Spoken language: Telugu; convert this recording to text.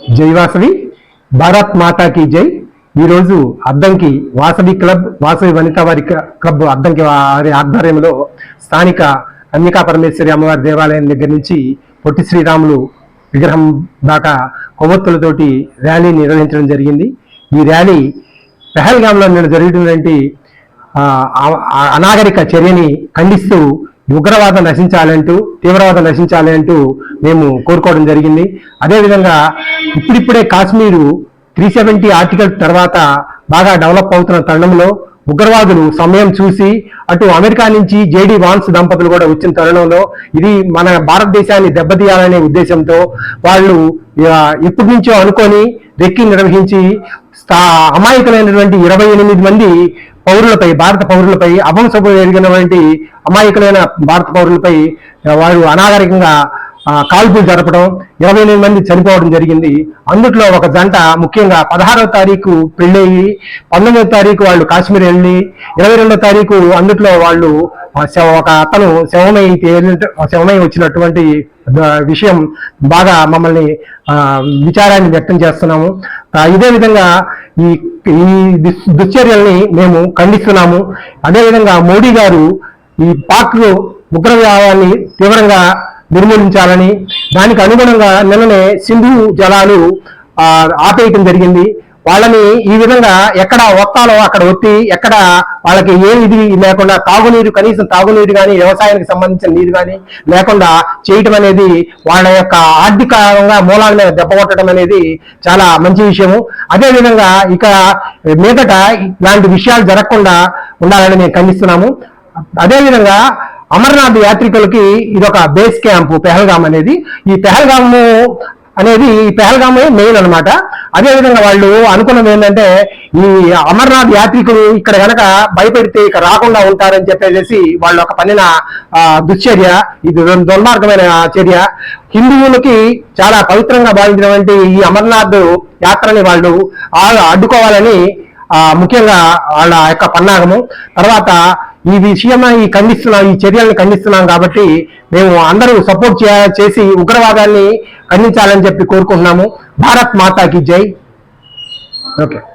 జై వాసవి. భారత్ మాతాకి జై. ఈరోజు అద్దంకి వాసవి క్లబ్ వాసవి వనితా వారి క్లబ్ అద్దంకి వారి ఆధ్వర్యంలో స్థానిక కన్యకా పరమేశ్వరి అమ్మవారి దేవాలయం దగ్గర నుంచి పొట్టి శ్రీరాములు విగ్రహం దాకా కొవ్వొత్తులతోటి ర్యాలీ నిర్వహించడం జరిగింది. ఈ ర్యాలీ పెహల్గాంలో నిన్న జరిగినటువంటి అనాగరిక చర్యని ఖండిస్తూ ఉగ్రవాదం నశించాలంటూ తీవ్రవాదం నశించాలి అంటూ మేము కోరుకోవడం జరిగింది. అదేవిధంగా ఇప్పుడిప్పుడే కాశ్మీరు త్రీ సెవెంటీ ఆర్టికల్ తర్వాత బాగా డెవలప్ అవుతున్న తరుణంలో ఉగ్రవాదులు సమయం చూసి అటు అమెరికా నుంచి జేడీ వాన్స్ దంపతులు కూడా వచ్చిన తరుణంలో ఇది మన భారతదేశాన్ని దెబ్బతీయాలనే ఉద్దేశంతో వాళ్ళు ఇప్పటి ఎప్పటి నుంచో అనుకొని రెక్కి నిర్వహించి స్థా- అమాయకులైనటువంటి ఇరవై ఎనిమిది మంది పౌరులపై భారత పౌరులపై అవంశపు ఎరిగినటువంటి అమాయకులైన భారత పౌరులపై వారు అనాగరికంగా కాల్పులు జరపడం ఇరవై ఎనిమిది మంది చనిపోవడం జరిగింది. అందుట్లో ఒక జంట ముఖ్యంగా పదహారవ తారీఖు పెళ్ళయి పంతొమ్మిదవ తారీఖు వాళ్ళు కాశ్మీర్ వెళ్ళి ఇరవై రెండో తారీఖు అందుట్లో వాళ్ళు ఒక అతను శవమై శవమై వచ్చినటువంటి విషయం బాగా మమ్మల్ని విచారాన్ని వ్యక్తం చేస్తున్నాము. ఇదే విధంగా ఈ ఈ దుస్- దుశ్చర్యల్ని మేము ఖండిస్తున్నాము. అదేవిధంగా మోడీ గారు ఈ పాక్ ఉగ్రవాదాన్ని తీవ్రంగా నిర్మూలించాలని దానికి అనుగుణంగా నిన్ననే సింధు జలాలు ఆపేయటం జరిగింది. వాళ్ళని ఈ విధంగా ఎక్కడ ఒత్తాలో అక్కడ ఒత్తి ఎక్కడ వాళ్ళకి ఏ ఇది లేకుండా తాగునీరు కనీసం తాగునీరు కానీ వ్యవసాయానికి సంబంధించిన నీరు కానీ లేకుండా చేయటం అనేది వాళ్ళ యొక్క ఆర్థికంగా మూలాల మీద దెబ్బ కొట్టడం అనేది చాలా మంచి విషయము. అదేవిధంగా ఇక మీదట ఇలాంటి విషయాలు జరగకుండా ఉండాలని మేము ఖండిస్తున్నాము. అదేవిధంగా అమర్నాథ్ యాత్రికులకి ఇదొక బేస్ క్యాంపు పెహల్గామ్ అనేది. ఈ పెహల్గాము అనేది ఈ పెహల్గామే మెయిన్ అన్నమాట. అదే విధంగా వాళ్ళు అనుకున్నది ఏంటంటే ఈ అమర్నాథ్ యాత్రికులు ఇక్కడ గనక భయపెడితే ఇక రాకుండా ఉంటారని చెప్పేసి వాళ్ళు ఒక పనిన దుశ్చర్య ఇది దుర్మార్గమైన చర్య. హిందువులకి చాలా పవిత్రంగా భావించినటువంటి ఈ అమర్నాథ్ యాత్రని వాళ్ళు అడ్డుకోవాలని ముఖ్యంగా వాళ్ళ యొక్క పన్నాగము. తర్వాత ఈ విషయమై ఈ ఖండిస్తున్నాం ఈ చర్యల్ని ఖండిస్తున్నాం కాబట్టి మేము అందరూ సపోర్ట్ చేసి ఉగ్రవాదాన్ని ఖండించాలని చెప్పి కోరుకుంటున్నాము. భారత్ మాతాకి జై. ఓకే.